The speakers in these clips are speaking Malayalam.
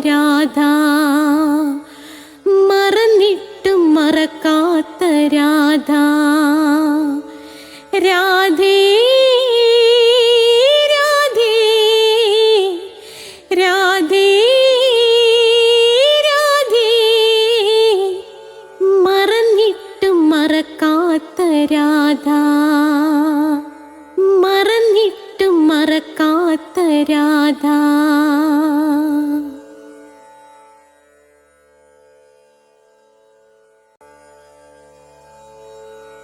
രാധ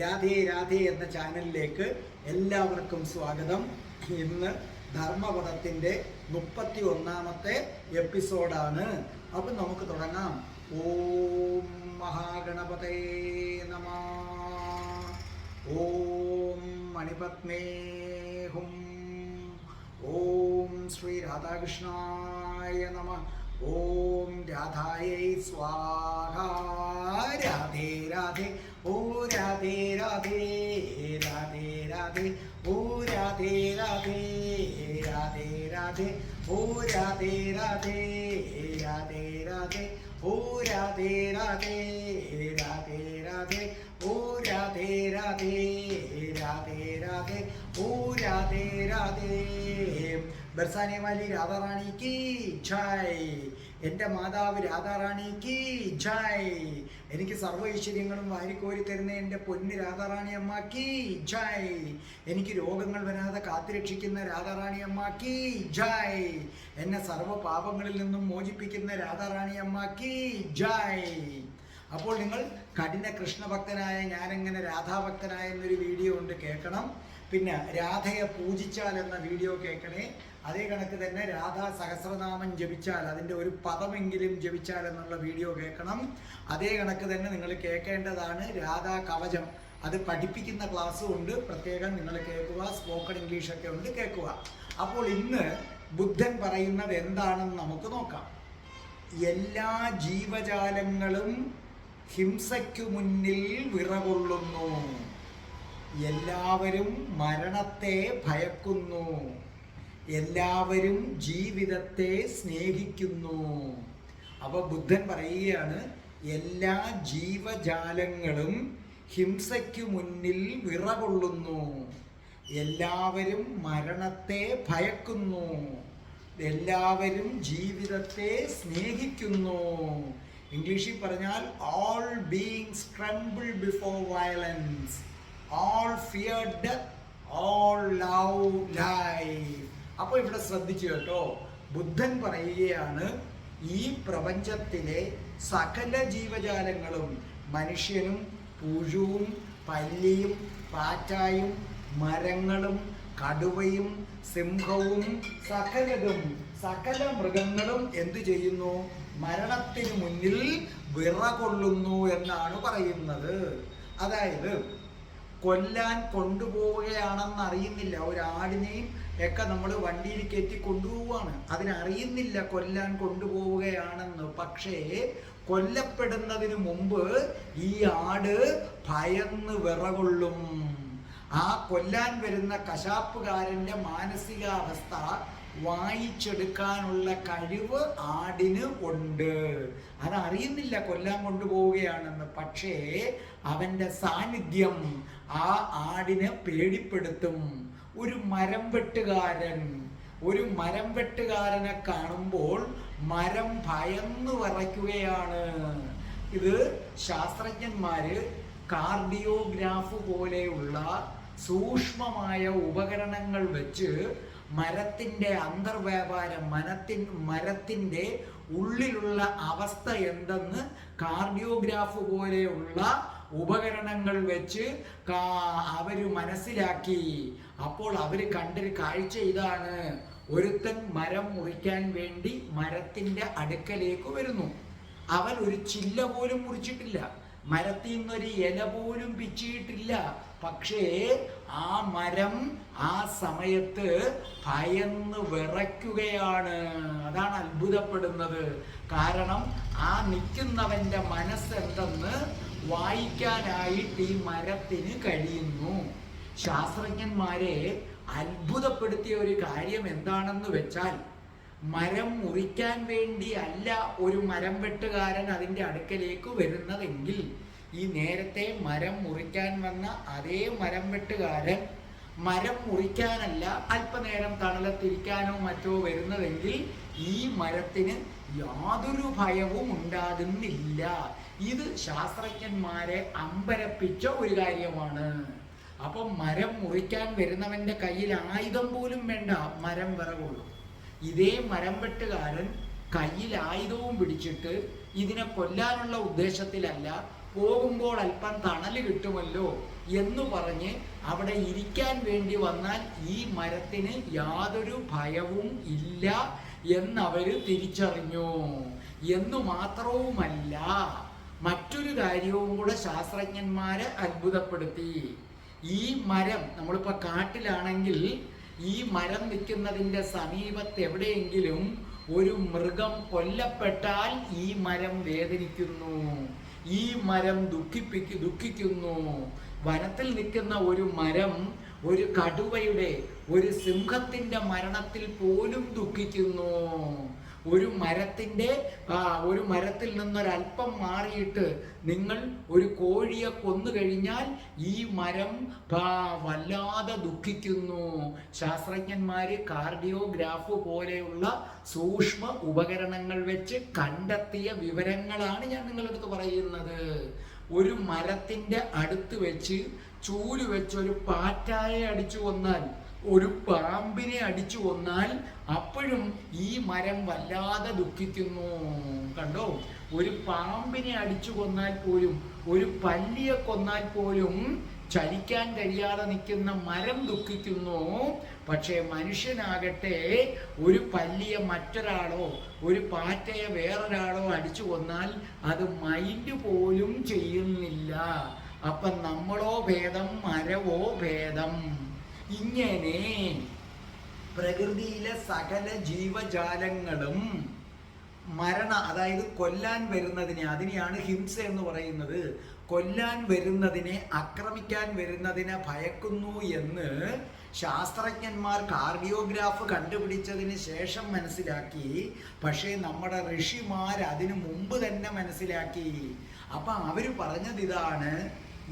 രാധേ രാധേ എന്ന ചാനലിലേക്ക് എല്ലാവർക്കും സ്വാഗതം. ഇന്ന് ധർമ്മപദത്തിന്റെ മുപ്പത്തി ഒന്നാമത്തെ എപ്പിസോഡാണ്. അപ്പം നമുക്ക് തുടങ്ങാം. ഓം മഹാഗണപതേ നമ. ഓം മണിപത്മേ ഹും ഓം ശ്രീ രാധാകൃഷ്ണായ നമ. ഓം രാധായൈ സ്വാഹ. രാധേ രാധേ. ഓ രാധേ രാധേ രാധേ രാധേ ഓ രാധേ രാധേ രാധേ രാധേ ഓ രാധേ രാധേ രാധേ രാധേ ഓ രാധേ രാധേ രാധേ രാധേ ഓ രാധേ രാധേ രാധേ രാധേ ഓ രാധേ രാധേ. ബർസാനെ വാലി രാധാറാണി കി ജായ്. എന്റെ മാതാവ് രാധാറാണി കി ജായ്. എനിക്ക് സർവ ഐശ്വര്യങ്ങളും വാരിക്കോരി തരുന്ന എന്റെ പൊന്ന് രാധാറാണി അമ്മ കി ജായ്. എനിക്ക് രോഗങ്ങൾ വരാതെ കാത്തുരക്ഷിക്കുന്ന രാധാറാണി അമ്മ കി ജായ്. എന്നെ സർവ പാപങ്ങളിൽ നിന്നും മോചിപ്പിക്കുന്ന രാധാറാണി അമ്മ കി ജായ്. അപ്പോൾ നിങ്ങൾ കഠിന കൃഷ്ണഭക്തനായ ഞാനെങ്ങനെ രാധാഭക്തനായ എന്നൊരു വീഡിയോ ഉണ്ട് കേൾക്കണം. പിന്നെ രാധയെ പൂജിച്ചാൽ എന്ന വീഡിയോ കേൾക്കണേ. അതേ കണക്ക് തന്നെ രാധാ സഹസ്രനാമം ജപിച്ചാൽ അതിന്റെ ഒരു പദമെങ്കിലും ജപിച്ചാൽ എന്നുള്ള വീഡിയോ കേൾക്കണം. അതേ കണക്ക് തന്നെ നിങ്ങൾ കേൾക്കേണ്ടതാണ് രാധാ കവചം. അത് പഠിപ്പിക്കുന്ന ക്ലാസ്സും ഉണ്ട്. പ്രത്യേകം നിങ്ങൾ കേൾക്കുക സ്പോക്കൺ ഇംഗ്ലീഷൊക്കെ ഉണ്ട് കേൾക്കുക. അപ്പോൾ ഇന്ന് ബുദ്ധൻ പറയുന്നത് എന്താണെന്ന് നമുക്ക് നോക്കാം. എല്ലാ ജീവജാലങ്ങളും ഹിംസയ്ക്കു മുന്നിൽ വിറകൊള്ളുന്നു. എല്ലാവരും മരണത്തെ ഭയക്കുന്നു. എല്ലാവരും ജീവിതത്തെ സ്നേഹിക്കുന്നു. അപ്പൊ ബുദ്ധൻ പറയുകയാണ് എല്ലാ ജീവജാലങ്ങളും ഹിംസയ്ക്കു മുന്നിൽ വിറകൊള്ളുന്നു. എല്ലാവരും മരണത്തെ ഭയക്കുന്നു. എല്ലാവരും ജീവിതത്തെ സ്നേഹിക്കുന്നു. ഇംഗ്ലീഷിൽ പറഞ്ഞാൽ all beings tremble before violence all feared all love life അപ്പോൾ ഇവിടെ ശ്രദ്ധിച്ചു കേട്ടോ. ബുദ്ധൻ പറയുകയാണ് ഈ പ്രപഞ്ചത്തിലെ സകല ജീവജാലങ്ങളും മനുഷ്യനും പുഴുവും പല്ലിയും പാറ്റായും മരങ്ങളും കടുവയും സിംഹവും സകലതും സകല മൃഗങ്ങളും എന്തു ചെയ്യുന്നു? മരണത്തിന് മുന്നിൽ വിറകൊള്ളുന്നു എന്നാണ് പറയുന്നത്. അതായത് കൊല്ലാൻ കൊണ്ടുപോവുകയാണെന്ന് അറിയുന്നില്ല ഒരു ഒക്കെ നമ്മൾ വണ്ടിയിൽ കയറ്റി കൊണ്ടുപോവുകയാണ്. അതിനറിയുന്നില്ല കൊല്ലാൻ കൊണ്ടുപോവുകയാണെന്ന്. പക്ഷേ കൊല്ലപ്പെടുന്നതിന് മുമ്പ് ഈ ആട് ഭയന്ന് വിറകൊള്ളും. ആ കൊല്ലാൻ വരുന്ന കശാപ്പുകാരന്റെ മാനസികാവസ്ഥ വായിച്ചെടുക്കാനുള്ള കഴിവ് ആടിന് ഉണ്ട്. അതറിയുന്നില്ല കൊല്ലാൻ കൊണ്ടുപോവുകയാണെന്ന്. പക്ഷേ അവന്റെ സാന്നിധ്യം ആ ആടിനെ പേടിപ്പെടുത്തും. ഒരു മരം വെട്ടുകാരൻ ഒരു മരം വെട്ടുകാരനെ കാണുമ്പോൾ മരം ഭയന്ന് വറയ്ക്കുകയാണ്. ഇത് ശാസ്ത്രജ്ഞന്മാര് കാർഡിയോഗ്രാഫ് പോലെയുള്ള സൂക്ഷ്മമായ ഉപകരണങ്ങൾ വെച്ച് മരത്തിന്റെ അന്തർവ്യാപാരം മനത്തിൻ മരത്തിന്റെ ഉള്ളിലുള്ള അവസ്ഥ എന്തെന്ന് കാർഡിയോഗ്രാഫ് പോലെയുള്ള ഉപകരണങ്ങൾ വെച്ച് അവർ മനസ്സിലാക്കി. അപ്പോൾ അവർ കണ്ടൊരു കാഴ്ച ഇതാണ്. ഒരുത്തൻ മരം മുറിക്കാൻ വേണ്ടി മരത്തിന്റെ അടുക്കലേക്ക് വരുന്നു. അവൻ ഒരു ചില്ല പോലും മുറിച്ചിട്ടില്ല. മരത്തിൽ നിന്നൊരു ഇല പോലും പിച്ചിയിട്ടില്ല. പക്ഷേ ആ മരം ആ സമയത്ത് ഭയന്ന് വിറയ്ക്കുകയാണ്. അതാണ് അത്ഭുതപ്പെടുന്നത്. കാരണം ആ നിൽക്കുന്നവന്റെ മനസ്സെന്തെന്ന് വായിക്കാനായിട്ട് ഈ മരത്തിന് കഴിയുന്നു. ശാസ്ത്രജ്ഞന്മാരെ അത്ഭുതപ്പെടുത്തിയ ഒരു കാര്യം എന്താണെന്ന് വെച്ചാൽ മരം മുറിക്കാൻ വേണ്ടി അല്ല ഒരു മരം വെട്ടുകാരൻ അതിന്റെ അടുക്കലേക്ക് വരുന്നതെങ്കിൽ ഈ നേരത്തെ മരം മുറിക്കാൻ വന്ന അതേ മരം വെട്ടുകാരൻ മരം മുറിക്കാനല്ല അല്പനേരം തണലത്തിരിക്കാനോ മറ്റോ വരുന്നതെങ്കിൽ ഈ മരത്തിന് യാതൊരു ഭയവും ഉണ്ടാകുന്നില്ല. ഇത് ശാസ്ത്രജ്ഞന്മാരെ അമ്പരപ്പിച്ച ഒരു കാര്യമാണ്. അപ്പം മരം മുറിക്കാൻ വരുന്നവന്റെ കയ്യിൽ ആയുധം പോലും വേണ്ട മരം വിറകുള്ളൂ. ഇതേ മരം വെട്ടുകാരൻ കയ്യിൽ ആയുധവും പിടിച്ചിട്ട് ഇതിനെ കൊല്ലാനുള്ള ഉദ്ദേശത്തിലല്ല പോകുമ്പോൾ അല്പം തണൽ കിട്ടുമല്ലോ എന്ന് പറഞ്ഞ് അവിടെ ഇരിക്കാൻ വേണ്ടി വന്നാൽ ഈ മരത്തിന് യാതൊരു ഭയവും ഇല്ല എന്നവര് തിരിച്ചറിഞ്ഞു. എന്ന് മാത്രവുമല്ല മറ്റൊരു കാര്യവും കൂടെ ശാസ്ത്രജ്ഞന്മാരെ അത്ഭുതപ്പെടുത്തി. ഈ മരം നമ്മളിപ്പോൾ കാട്ടിലാണെങ്കിൽ ഈ മരം നിൽക്കുന്നതിന്റെ സമീപത്ത് എവിടെയെങ്കിലും ഒരു മൃഗം കൊല്ലപ്പെട്ടാൽ ഈ മരം വേദനിക്കുന്നു. ഈ മരം ദുഃഖിപ്പിക്ക് ദുഃഖിക്കുന്നു. വനത്തിൽ നിൽക്കുന്ന ഒരു മരം ഒരു കടുവയുടെ ഒരു സിംഹത്തിന്റെ മരണത്തിൽ പോലും ദുഃഖിക്കുന്നു. ഒരു മരത്തിന്റെ ഒരു മരത്തിൽ നിന്നൊരല്പം മാറിയിട്ട് നിങ്ങൾ ഒരു കോഴിയെ കൊന്നു കഴിഞ്ഞാൽ ഈ മരം വല്ലാതെ ദുഃഖിക്കുന്നു. ശാസ്ത്രജ്ഞന്മാർ കാർഡിയോഗ്രാഫ് പോലെയുള്ള സൂക്ഷ്മ ഉപകരണങ്ങൾ വെച്ച് കണ്ടെത്തിയ വിവരങ്ങളാണ് ഞാൻ നിങ്ങളടുത്ത് പറയുന്നത്. ഒരു മരത്തിന്റെ അടുത്ത് വെച്ച് ചൂൽ വെച്ച് ഒരു പാറ്റായെ അടിച്ചു കൊന്നാൽ ഒരു പാമ്പിനെ അടിച്ചു കൊന്നാൽ അപ്പോഴും ഈ മരം വല്ലാതെ ദുഃഖിക്കുന്നു. കണ്ടോ? ഒരു പാമ്പിനെ അടിച്ചു കൊന്നാൽ പോലും ഒരു പല്ലിയെ കൊന്നാൽ പോലും ചലിക്കാൻ കഴിയാതെ നിൽക്കുന്ന മരം ദുഃഖിക്കുന്നു. പക്ഷേ മനുഷ്യനാകട്ടെ ഒരു പല്ലിയെ മറ്റൊരാളോ ഒരു പാറ്റയെ വേറൊരാളോ അടിച്ചു കൊന്നാൽ അത് മൈൻഡ് പോലും ചെയ്യുന്നില്ല. അപ്പം നമ്മളോ ഭേദം മരവോ ഭേദം? ഇങ്ങനെ പ്രകൃതിയിലെ സകല ജീവജാലങ്ങളും മരണ അതായത് കൊല്ലാൻ വരുന്നതിനെ അതിനെയാണ് ഹിംസ എന്ന് പറയുന്നത്. കൊല്ലാൻ വരുന്നതിനെ ആക്രമിക്കാൻ വരുന്നതിനെ ഭയക്കുന്നു എന്ന് ശാസ്ത്രജ്ഞന്മാർ കാർഡിയോഗ്രാഫ് കണ്ടുപിടിച്ചതിന് ശേഷം മനസ്സിലാക്കി. പക്ഷേ നമ്മുടെ ഋഷിമാർ അതിനു മുമ്പ് തന്നെ മനസ്സിലാക്കി. അപ്പം അവർ പറഞ്ഞത് ഇതാണ്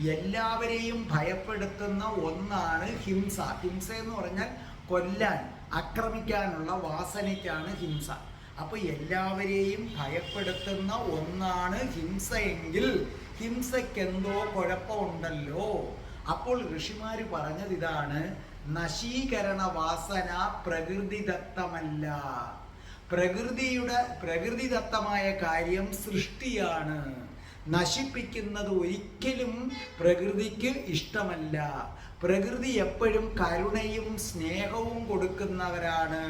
എല്ലാവരെയും ഭയപ്പെടുത്തുന്ന ഒന്നാണ് ഹിംസ. ഹിംസ എന്ന് പറഞ്ഞാൽ കൊല്ലാൻ ആക്രമിക്കാനുള്ള വാസനയ്ക്കാണ് ഹിംസ. അപ്പൊ എല്ലാവരെയും ഭയപ്പെടുത്തുന്ന ഒന്നാണ് ഹിംസ എങ്കിൽ ഹിംസയ്ക്ക് എന്തോ കുഴപ്പമുണ്ടല്ലോ. അപ്പോൾ ഋഷിമാർ പറഞ്ഞത് ഇതാണ് നശീകരണ വാസന പ്രകൃതിദത്തമല്ല. പ്രകൃതിയുടെ പ്രകൃതിദത്തമായ കാര്യം സൃഷ്ടിയാണ്. നശിപ്പിക്കുന്നത് ഒരിക്കലും പ്രകൃതിക്ക് ഇഷ്ടമല്ല. പ്രകൃതി എപ്പോഴും കരുണയും സ്നേഹവും കൊടുക്കുന്നവരാണ്.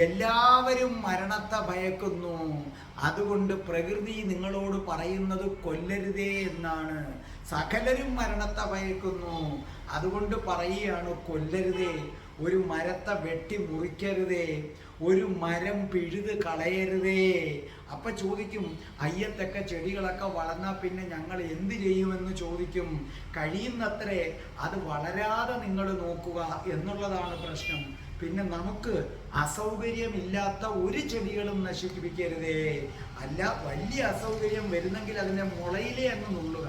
എല്ലാവരും മരണത്തെ ഭയക്കുന്നു. അതുകൊണ്ട് പ്രകൃതി നിങ്ങളോട് പറയുന്നത് കൊല്ലരുതേ എന്നാണ്. സകലരും മരണത്തെ ഭയക്കുന്നു. അതുകൊണ്ട് പറയുകയാണ് കൊല്ലരുതേ. ഒരു മരത്തെ വെട്ടി മുറിക്കരുതേ. ഒരു മരം പിഴുത് കളയരുതേ. അപ്പൊ ചോദിക്കും അയ്യത്തൊക്കെ ചെടികളൊക്കെ വളർന്നാൽ പിന്നെ ഞങ്ങൾ എന്ത് ചെയ്യുമെന്ന് ചോദിക്കും. കഴിയുന്നത്രേ അത് വളരാതെ നിങ്ങൾ നോക്കുക എന്നുള്ളതാണ് പ്രശ്നം. പിന്നെ നമുക്ക് അസൗകര്യമില്ലാത്ത ഒരു ചെടികളും നശിപ്പിക്കരുതേ. അല്ല വലിയ അസൗകര്യം വരുന്നെങ്കിൽ അതിനെ മുളയിലേ അങ്ങ് നുള്ളുക.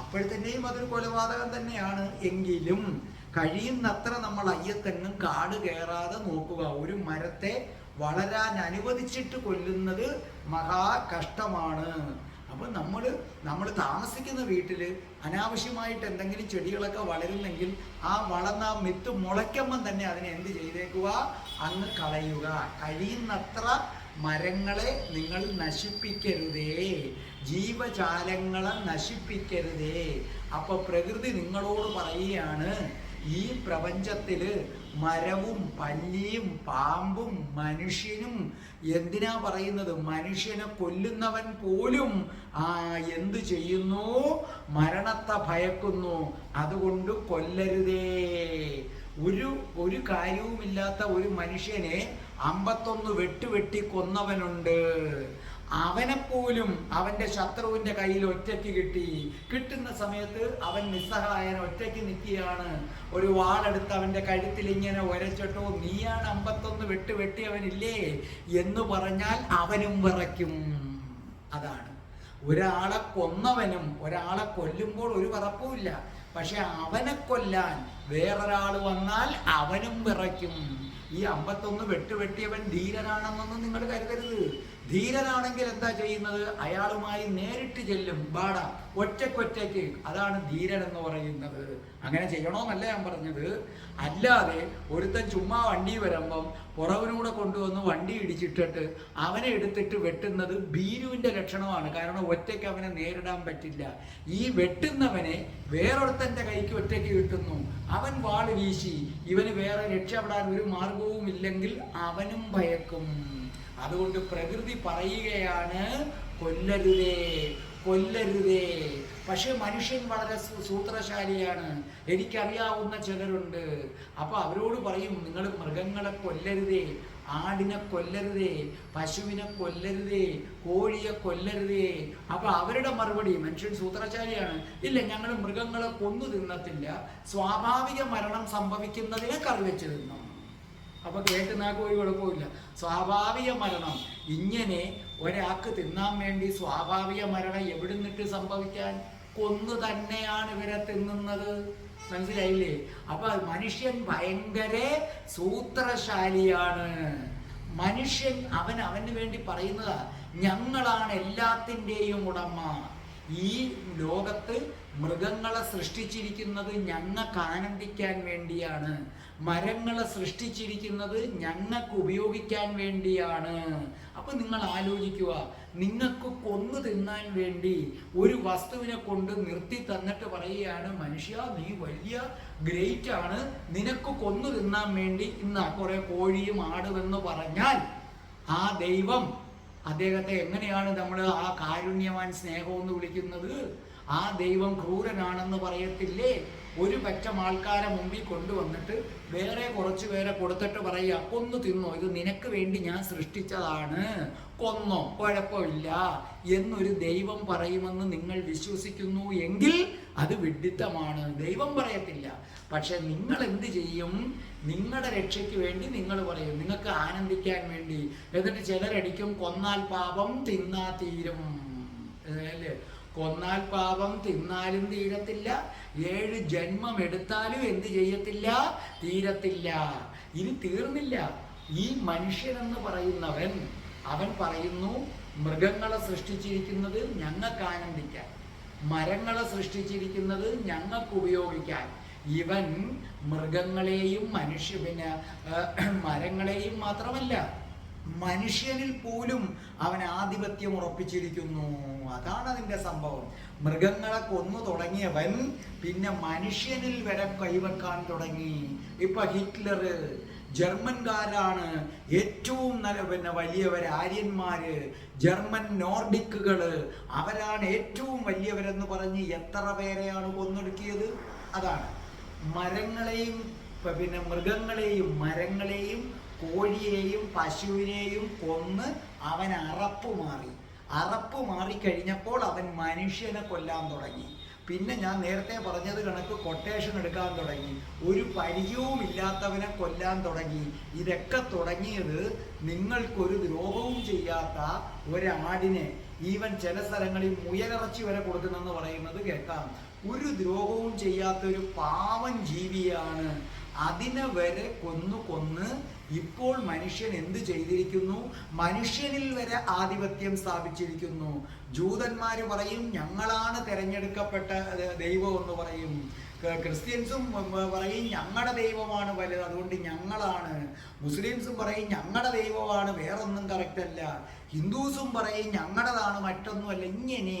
അപ്പോഴത്തന്നെയും അതൊരു കൊലപാതകം തന്നെയാണ് എങ്കിലും കഴിയുന്നത്ര നമ്മൾ അയ്യത്തെങ്ങും കാട് കയറാതെ നോക്കുക. ഒരു മരത്തെ വളരാൻ അനുവദിച്ചിട്ട് കൊല്ലുന്നത് മഹാ കഷ്ടമാണ്. അപ്പൊ നമ്മൾ നമ്മൾ താമസിക്കുന്ന വീട്ടിൽ അനാവശ്യമായിട്ട് എന്തെങ്കിലും ചെടികളൊക്കെ വളരുന്നെങ്കിൽ ആ വളർന്ന ആ മിത്ത് മുളയ്ക്കുമ്പം തന്നെ അതിനെ എന്ത് ചെയ്തേക്കുക? അങ്ങ് കളയുക. കഴിയുന്നത്ര മരങ്ങളെ നിങ്ങൾ നശിപ്പിക്കരുതേ. ജീവജാലങ്ങളെ നശിപ്പിക്കരുതേ. അപ്പൊ പ്രകൃതി നിങ്ങളോട് പറയുകയാണ് ഈ പ്രപഞ്ചത്തിൽ മരവും പല്ലിയും പാമ്പും മനുഷ്യനും എന്തിനാ പറയുന്നത്? മനുഷ്യനെ കൊല്ലുന്നവൻ പോലും ആ എന്ത് ചെയ്യുന്നു? മരണത്തെ ഭയക്കുന്നു. അതുകൊണ്ട് കൊല്ലരുതേ. ഒരു ഒരു കാര്യവുമില്ലാത്ത ഒരു മനുഷ്യനെ അമ്പത്തൊന്ന് വെട്ടുവെട്ടി കൊന്നവനുണ്ട്. അവനെപ്പോലും അവന്റെ ശത്രുവിന്റെ കയ്യിൽ ഒറ്റയ്ക്ക് കിട്ടി. കിട്ടുന്ന സമയത്ത് അവൻ നിസ്സഹായൻ ഒറ്റയ്ക്ക് നിൽക്കുകയാണ്. ഒരു വാളെടുത്ത് അവന്റെ കഴുത്തിൽ ഇങ്ങനെ ഒരച്ചിട്ടോ നീയാണ് അമ്പത്തൊന്ന് വെട്ട് വെട്ടിയവനില്ലേ? എന്ന് പറഞ്ഞാൽ അവനും വിറയ്ക്കും. അതാണ്. ഒരാളെ കൊന്നവനും ഒരാളെ കൊല്ലുമ്പോൾ ഒരു വിറപ്പുമില്ല. പക്ഷെ അവനെ കൊല്ലാൻ വേറൊരാൾ വന്നാൽ അവനും വിറയ്ക്കും. ഈ അമ്പത്തൊന്ന് വെട്ടുവെട്ടിയവൻ ധീരനാണെന്നൊന്നും നിങ്ങൾ കരുതരുത്. ധീരനാണെങ്കിൽ എന്താ ചെയ്യുന്നത്? അയാളുമായി നേരിട്ട് ചെല്ലും. ബാട. ഒറ്റക്കൊറ്റയ്ക്ക് അതാണ് ധീരൻ എന്ന് പറയുന്നത്. അങ്ങനെ ചെയ്യണമെന്നല്ല ഞാൻ പറഞ്ഞത്. അല്ലാതെ ഒരുത്തൻ ചുമ്മാ വണ്ടി വരുമ്പം പുറവിനൂടെ കൊണ്ടുവന്ന് വണ്ടി ഇടിച്ചിട്ടിട്ട് അവനെ എടുത്തിട്ട് വെട്ടുന്നത് ഭീരുവിന്റെ ലക്ഷണമാണ്. കാരണം ഒറ്റയ്ക്ക് അവനെ നേരിടാൻ പറ്റില്ല. ഈ വെട്ടുന്നവനെ വേറൊരുത്തന്റെ കൈക്ക് ഒറ്റയ്ക്ക് കിട്ടുന്നു. അവൻ വാൾ വീശി. ഇവന് വേറെ രക്ഷപ്പെടാൻ ഒരു മാർഗവും ഇല്ലെങ്കിൽ അവനും ഭയക്കും. അതുകൊണ്ട് പ്രകൃതി പറയുകയാണ് കൊല്ലരുതേ കൊല്ലരുതേ. പക്ഷെ മനുഷ്യൻ വളരെ സൂത്രശാലിയാണ്. എനിക്കറിയാവുന്ന ചിലരുണ്ട്. അപ്പൊ അവരോട് പറയും നിങ്ങൾ മൃഗങ്ങളെ കൊല്ലരുതേ ആടിനെ കൊല്ലരുതേ പശുവിനെ കൊല്ലരുതേ കോഴിയെ കൊല്ലരുതേ. അപ്പൊ അവരുടെ മറുപടി മനുഷ്യൻ സൂത്രശാലിയാണ്. ഇല്ല ഞങ്ങൾ മൃഗങ്ങളെ കൊന്നു തിന്നത്തില്ല. സ്വാഭാവിക മരണം സംഭവിക്കുന്നതിനെ കറിവെച്ച് തിന്നു. അപ്പൊ കേട്ടുനാക്ക് ഒരു കുഴപ്പമില്ല സ്വാഭാവിക മരണം. ഇങ്ങനെ ഒരാൾക്ക് തിന്നാൻ വേണ്ടി സ്വാഭാവിക മരണം എവിടെ നിന്നിട്ട് സംഭവിക്കാൻ? കൊന്നു തന്നെയാണ് ഇവരെ തിന്നുന്നത്. മനസ്സിലായില്ലേ? അപ്പൊ മനുഷ്യൻ ഭയങ്കര സൂത്രശാലിയാണ്. മനുഷ്യൻ അവൻ അവന് വേണ്ടി പറയുന്നതാ ഞങ്ങളാണ് എല്ലാത്തിന്റെയും ഉടമ. ഈ ലോകത്ത് മൃഗങ്ങളെ സൃഷ്ടിച്ചിരിക്കുന്നത് ഞങ്ങൾക്ക് ആനന്ദിക്കാൻ വേണ്ടിയാണ്. മരങ്ങളെ സൃഷ്ടിച്ചിരിക്കുന്നത് ഞങ്ങൾക്ക് ഉപയോഗിക്കാൻ വേണ്ടിയാണ്. അപ്പൊ നിങ്ങൾ ആലോചിക്കുക നിങ്ങൾക്ക് കൊന്നു തിന്നാൻ വേണ്ടി ഒരു വസ്തുവിനെ കൊണ്ട് നിർത്തി തന്നിട്ട് പറയുകയാണ് മനുഷ്യ നീ വലിയ ഗ്രേറ്റ് ആണ്. നിനക്ക് കൊന്നു തിന്നാൻ വേണ്ടി ഇന്ന് കുറെ കോഴിയും ആടുമെന്ന് പറഞ്ഞാൽ ആ ദൈവം അദ്ദേഹത്തെ എങ്ങനെയാണ് നമ്മൾ ആ കാരുണ്യവാൻ സ്നേഹം എന്ന് വിളിക്കുന്നത്? ആ ദൈവം ക്രൂരനാണെന്ന് പറയത്തില്ലേ? ഒരു പറ്റം ആൾക്കാരെ മുമ്പിൽ കൊണ്ടുവന്നിട്ട് വേറെ കുറച്ച് പേരെ കൊടുത്തിട്ട് പറയുക കൊന്നു തിന്നോ ഇത് നിനക്ക് വേണ്ടി ഞാൻ സൃഷ്ടിച്ചതാണ്. കൊന്നോ കുഴപ്പമില്ല. എന്നൊരു ദൈവം പറയുമെന്ന് നിങ്ങൾ വിശ്വസിക്കുന്നു എങ്കിൽ അത് വിഡിത്തമാണ്. ദൈവം പറയത്തില്ല. പക്ഷെ നിങ്ങൾ എന്ത് ചെയ്യും? നിങ്ങളുടെ രക്ഷയ്ക്ക് വേണ്ടി നിങ്ങൾ പറയും. നിങ്ങൾക്ക് ആനന്ദിക്കാൻ വേണ്ടി. എന്നിട്ട് ചിലരടിക്കും കൊന്നാൽ പാപം തിന്നാ തീരും. അല്ലേ? കൊന്നാൽ പാപം തിന്നാലും തീരത്തില്ല. ഏഴ് ജന്മം എടുത്താലും എന്ത് ചെയ്യത്തില്ല? തീരത്തില്ല. ഇനി തീർന്നില്ല. ഈ മനുഷ്യനെന്ന് പറയുന്നവൻ അവൻ പറയുന്നു മൃഗങ്ങളെ സൃഷ്ടിച്ചിരിക്കുന്നത് ഞങ്ങൾക്ക് ആനന്ദിക്കാൻ മരങ്ങളെ സൃഷ്ടിച്ചിരിക്കുന്നത് ഞങ്ങൾക്ക് ഉപയോഗിക്കാൻ. ഇവൻ മൃഗങ്ങളെയും മനുഷ്യ പിന്നെ മരങ്ങളെയും മാത്രമല്ല മനുഷ്യനിൽ പോലും അവൻ ആധിപത്യം ഉറപ്പിച്ചിരിക്കുന്നു. അതാണ് അതിന്റെ സംഭവം. മൃഗങ്ങളെ കൊന്നു തുടങ്ങിയവൻ പിന്നെ മനുഷ്യനിൽ വരെ കൈവെക്കാൻ തുടങ്ങി. ഇപ്പൊ ഹിറ്റ്ലർ ജർമ്മൻകാരാണ് ഏറ്റവും നല്ല പിന്നെ വലിയവർ ആര്യന്മാര് ജർമ്മൻ നോർഡിക്കുകൾ അവരാണ് ഏറ്റവും വലിയവരെന്ന് പറഞ്ഞ് എത്ര പേരെയാണ് കൊന്നൊടുക്കിയത്? അതാണ്. മരങ്ങളെയും പിന്നെ മൃഗങ്ങളെയും മരങ്ങളെയും കോഴിയെയും പശുവിനെയും കൊന്ന് അവൻ അറപ്പ് മാറി. അറപ്പ് മാറിക്കഴിഞ്ഞപ്പോൾ അവൻ മനുഷ്യനെ കൊല്ലാൻ തുടങ്ങി. പിന്നെ ഞാൻ നേരത്തെ പറഞ്ഞത് കണക്ക് കൊട്ടേഷൻ എടുക്കാൻ തുടങ്ങി. ഒരു പരിചയവും ഇല്ലാത്തവനെ കൊല്ലാൻ തുടങ്ങി. ഇതൊക്കെ തുടങ്ങിയത് നിങ്ങൾക്കൊരു ദ്രോഹവും ചെയ്യാത്ത ഒരാടിനെ. ഈവൻ ചില സ്ഥലങ്ങളിൽ മുയലിറച്ചി വരെ കൊടുക്കുന്നെന്ന് പറയുന്നത് കേൾക്കാം. ഒരു ദ്രോഹവും ചെയ്യാത്ത ഒരു പാവൻ ജീവിയാണ്. അതിനെ വരെ കൊന്നു കൊന്ന് ഇപ്പോൾ മനുഷ്യൻ എന്ത് ചെയ്തിരിക്കുന്നു? മനുഷ്യനിൽ വരെ ആധിപത്യം സ്ഥാപിച്ചിരിക്കുന്നു. ജൂതന്മാർ പറയും ഞങ്ങളാണ് തിരഞ്ഞെടുക്കപ്പെട്ട ദൈവം എന്ന് പറയും. ക്രിസ്ത്യൻസും പറയും ഞങ്ങളുടെ ദൈവമാണ് വലുത് അതുകൊണ്ട് ഞങ്ങളാണ്. മുസ്ലിംസും പറയും ഞങ്ങളുടെ ദൈവമാണ് വേറൊന്നും കറക്റ്റ് അല്ല. ഹിന്ദുസും പറയും ഞങ്ങളുടേതാണ് മറ്റൊന്നുമല്ല. ഇങ്ങനെ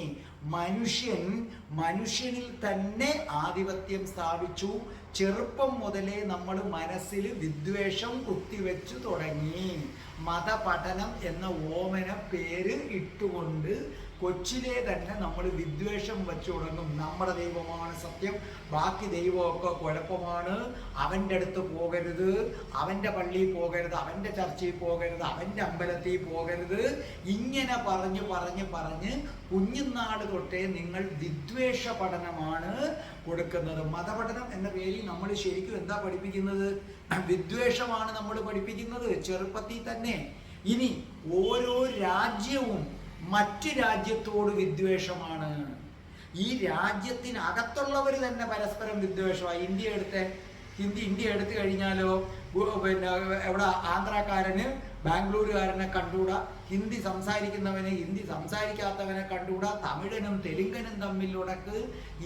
മനുഷ്യൻ മനുഷ്യനിൽ തന്നെ ആധിപത്യം സ്ഥാപിച്ചു. ചെറുപ്പം മുതലേ നമ്മൾ മനസ്സിൽ വിദ്വേഷം കുത്തിവെച്ചു തുടങ്ങി. മതപഠനം എന്ന ഓമന പേര് ഇട്ടുകൊണ്ട് കൊച്ചിലെ തന്നെ നമ്മൾ വിദ്വേഷം വെച്ചു തുടങ്ങും. നമ്മുടെ ദൈവമാണ് സത്യം. ബാക്കി ദൈവമൊക്കെ കുഴപ്പമാണ്. അവന്റെ അടുത്ത് പോകരുത്. അവന്റെ പള്ളിയിൽ പോകരുത്. അവന്റെ ചർച്ചയിൽ പോകരുത്. അവന്റെ അമ്പലത്തിൽ പോകരുത്. ഇങ്ങനെ പറഞ്ഞ് പറഞ്ഞ് പറഞ്ഞ് കുഞ്ഞുനാൾ തൊട്ടേ നിങ്ങൾ വിദ്വേഷ പഠനമാണ് കൊടുക്കുന്നത്. മതപഠനം എന്ന പേരിൽ നമ്മൾ ശരിക്കും എന്താ പഠിപ്പിക്കുന്നത്? വിദ്വേഷമാണ് നമ്മൾ പഠിപ്പിക്കുന്നത്. ചെറുപ്പത്തിൽ തന്നെ. ഇനി ഓരോ രാജ്യവും മറ്റ് രാജ്യത്തോട് വിദ്വേഷമാണ്. ഈ രാജ്യത്തിനകത്തുള്ളവർ തന്നെ പരസ്പരം വിദ്വേഷമാണ് ഇന്ത്യ എടുത്ത് ഹിന്ദി ഇന്ത്യ എടുത്തു കഴിഞ്ഞാലോ പിന്നെ എവിടെ ആന്ധ്രാക്കാരന് ബാംഗ്ലൂരുകാരനെ കണ്ടുകൂടാ. ഹിന്ദി സംസാരിക്കുന്നവന് ഹിന്ദി സംസാരിക്കാത്തവനെ കണ്ടുകൂടാ. തമിഴനും തെലുങ്കനും തമ്മിലുടക്ക്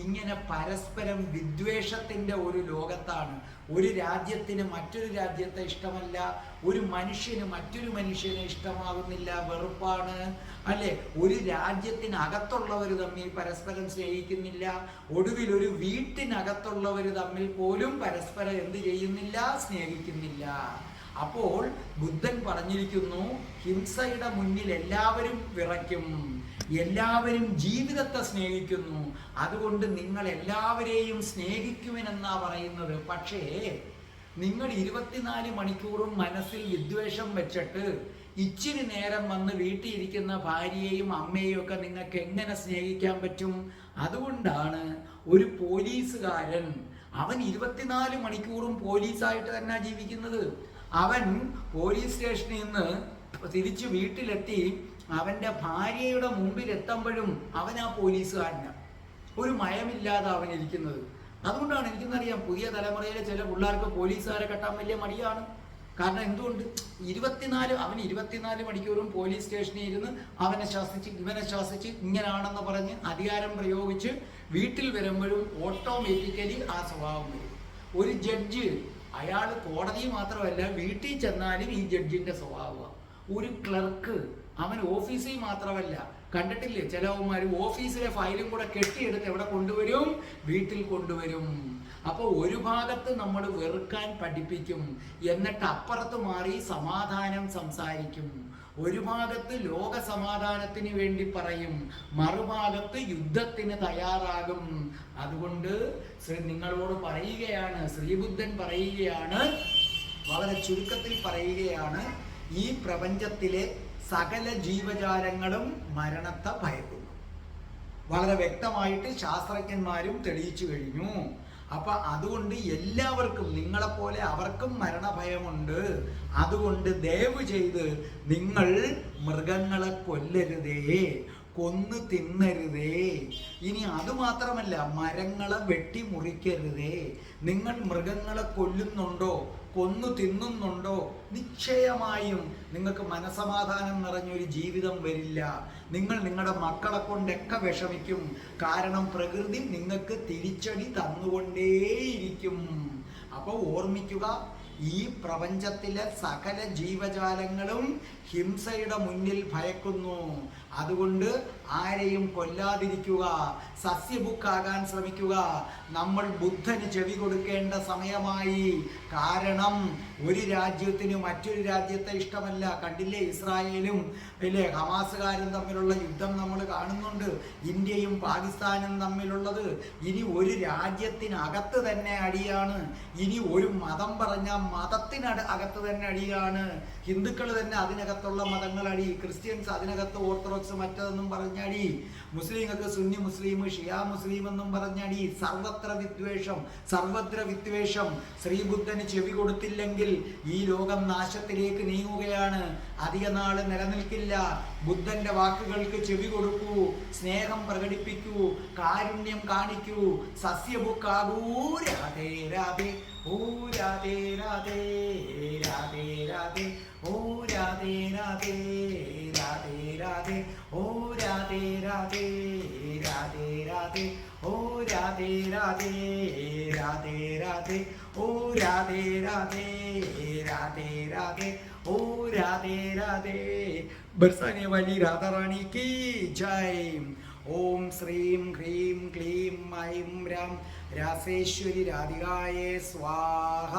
ഇങ്ങനെ പരസ്പരം വിദ്വേഷത്തിന്റെ ഒരു ലോകത്താണ്. ഒരു രാജ്യത്തിന് മറ്റൊരു രാജ്യത്തെ ഇഷ്ടമല്ല. ഒരു മനുഷ്യന് മറ്റൊരു മനുഷ്യനെ ഇഷ്ടമാകുന്നില്ല വെറുപ്പാണ്. അല്ലെ? ഒരു രാജ്യത്തിനകത്തുള്ളവർ തമ്മിൽ പരസ്പരം സ്നേഹിക്കുന്നില്ല. ഒടുവിൽ ഒരു വീട്ടിനകത്തുള്ളവർ തമ്മിൽ പോലും പരസ്പരം എന്ത് ചെയ്യുന്നില്ല? സ്നേഹിക്കുന്നില്ല. അപ്പോൾ ബുദ്ധൻ പറഞ്ഞിരിക്കുന്നു ഹിംസയുടെ മുന്നിൽ എല്ലാവരും വിറയ്ക്കും. എല്ലാവരും ജീവിതത്തെ സ്നേഹിക്കുന്നു. അതുകൊണ്ട് നിങ്ങൾ എല്ലാവരെയും സ്നേഹിക്കുമെന്നാ പറയുന്നത്. പക്ഷേ നിങ്ങൾ ഇരുപത്തിനാല് മണിക്കൂറും മനസ്സിൽ വിദ്വേഷം വെച്ചിട്ട് ഇച്ചിരി നേരം വന്ന് വീട്ടിലിരിക്കുന്ന ഭാര്യയെയും അമ്മയെയും ഒക്കെ നിങ്ങൾക്ക് എങ്ങനെ സ്നേഹിക്കാൻ പറ്റും? അതുകൊണ്ടാണ് ഒരു പോലീസുകാരൻ അവൻ ഇരുപത്തിനാല് മണിക്കൂറും പോലീസായിട്ട് തന്നെ ജീവിക്കുന്നത്. അവൻ പോലീസ് സ്റ്റേഷനിൽ നിന്ന് തിരിച്ച് വീട്ടിലെത്തി അവന്റെ ഭാര്യയുടെ മുമ്പിൽ എത്തുമ്പോഴും അവൻ ആ പോലീസുകാരനാണ് ഒരു മയമില്ലാതെ അവൻ ഇരിക്കുന്നത് അതുകൊണ്ടാണ് എനിക്കെന്നറിയാം പുതിയ തലമുറയിലെ ചില പിള്ളേർക്ക് പോലീസുകാരെ കെട്ടാൻ വലിയ മടിയാണ്. കാരണം എന്തുകൊണ്ട്? ഇരുപത്തിനാല് അവൻ ഇരുപത്തിനാല് മണിക്കൂറും പോലീസ് സ്റ്റേഷനിൽ ഇരുന്ന് അവനെ ശാസിച്ച് ഇവനെ ശാസിച്ച് ഇങ്ങനാണെന്ന് പറഞ്ഞ് അധികാരം പ്രയോഗിച്ച് വീട്ടിൽ വരുമ്പോഴും ഓട്ടോമാറ്റിക്കലി ആ സ്വഭാവം വരും. ഒരു ജഡ്ജ് അയാൾ കോടതി മാത്രമല്ല വീട്ടിൽ ചെന്നാലും ഈ ജഡ്ജിന്റെ സ്വഭാവമാണ്. ഒരു ക്ലർക്ക് അവൻ ഓഫീസിൽ മാത്രമല്ല കണ്ടിട്ടില്ലേ? ചിലവന്മാർ ഓഫീസിലെ ഫയലും കൂടെ കെട്ടിയെടുത്ത് എവിടെ കൊണ്ടുവരും? വീട്ടിൽ കൊണ്ടുവരും. അപ്പോൾ ഒരു ഭാഗത്ത് നമ്മൾ വെറുക്കാൻ പഠിപ്പിക്കും. എന്നിട്ട് അപ്പുറത്ത് മാറി സമാധാനം സംസാരിക്കും. ഒരു ഭാഗത്ത് ലോക സമാധാനത്തിന് വേണ്ടി പറയും. മറുഭാഗത്ത് യുദ്ധത്തിന് തയ്യാറാകും. അതുകൊണ്ട് നിങ്ങളോട് പറയുകയാണ് ശ്രീബുദ്ധൻ പറയുകയാണ് വളരെ ചുരുക്കത്തിൽ പറയുകയാണ് ഈ പ്രപഞ്ചത്തിലെ സകല ജീവജാലങ്ങളും മരണത്തെ ഭയക്കുന്നു. വളരെ വ്യക്തമായിട്ട് ശാസ്ത്രജ്ഞന്മാരും തെളിയിച്ചു കഴിഞ്ഞു. അപ്പൊ അതുകൊണ്ട് എല്ലാവർക്കും നിങ്ങളെപ്പോലെ അവർക്കും മരണഭയമുണ്ട്. അതുകൊണ്ട് ദയവ് ചെയ്ത് നിങ്ങൾ മൃഗങ്ങളെ കൊല്ലരുതേ കൊന്നു തിന്നരുതേ. ഇനി അതുമാത്രമല്ല മരങ്ങളെ വെട്ടി മുറിക്കരുതേ നിങ്ങൾ മൃഗങ്ങളെ കൊല്ലുന്നുണ്ടോ? കൊന്നു തിന്നുന്നുണ്ടോ? നിശ്ചയമായും നിങ്ങൾക്ക് മനസമാധാനം നിറഞ്ഞൊരു ജീവിതം വരില്ല. നിങ്ങൾ നിങ്ങളുടെ മക്കളെ കൊണ്ടൊക്കെ വിഷമിക്കും. കാരണം പ്രകൃതി നിങ്ങൾക്ക് തിരിച്ചടി തന്നുകൊണ്ടേയിരിക്കും. അപ്പോൾ ഓർമ്മിക്കുക ഈ പ്രപഞ്ചത്തിലെ സകല ജീവജാലങ്ങളും ഹിംസയുടെ മുന്നിൽ ഭയക്കുന്നു. അതുകൊണ്ട് ആരെയും കൊല്ലാതിരിക്കുക സസ്യബുക്കാകാൻ ശ്രമിക്കുക. നമ്മൾ ബുദ്ധന് ചെവി കൊടുക്കേണ്ട സമയമായി. കാരണം ഒരു രാജ്യത്തിന് മറ്റൊരു രാജ്യത്തെ ഇഷ്ടമല്ല. കണ്ടില്ലേ ഇസ്രായേലും? അല്ലേ? ഹമാസുകാരും തമ്മിലുള്ള യുദ്ധം നമ്മൾ കാണുന്നുണ്ട്. ഇന്ത്യയും പാകിസ്ഥാനും തമ്മിലുള്ളത്. ഇനി ഒരു രാജ്യത്തിനകത്ത് തന്നെ അടിയാണ്. ഇനി ഒരു മതം പറഞ്ഞ മതത്തിനട അകത്ത് തന്നെ അടിയാണ്. ഹിന്ദുക്കൾ തന്നെ അതിനകത്തുള്ള മതങ്ങൾ അടി ക്രിസ്ത്യൻസ് അതിനകത്ത് ഓർത്തഡോക്സ് മറ്റതെന്നും പറഞ്ഞടി. മുസ്ലിങ്ങൾക്ക് സുന്നി മുസ്ലിം ഷിയാ മുസ്ലിം എന്നും പറഞ്ഞടി. സർവത്ര വിദ്വേഷം സർവത്ര വിദ്വേഷം. ശ്രീബുദ്ധന് ചെവി കൊടുത്തില്ലെങ്കിൽ ഈ ലോകം നാശത്തിലേക്ക് നീങ്ങുകയാണ്. അധിക നാൾ നിലനിൽക്കില്ല. ബുദ്ധന്റെ വാക്കുകൾക്ക് ചെവി കൊടുക്കൂ സ്നേഹം പ്രകടിപ്പിക്കൂ കാരുണ്യം കാണിക്കൂ. സസ്യബുക്കാകൂ രാധേ രാധേ ഓ രാധേ രാധേ രാധേ രാധേ ഓ രാധേ രാധേ. രാധേ ഓ രാധേ രാധേ രാധേ രാധേ ഓ രാധേ രാധേ രാധേ രാധേ ഓ രാധേ രാധേ രാധേ രാധേ ഓ രാധേ രാധേ. ബർസാനെ വലി രാധാറാണി കീ ജയ്. ഓം ശ്രീം ഹ്രീം ക്ലീം ഐം രാം രാസേശ്വരി രാധികായേ സ്വാഹ.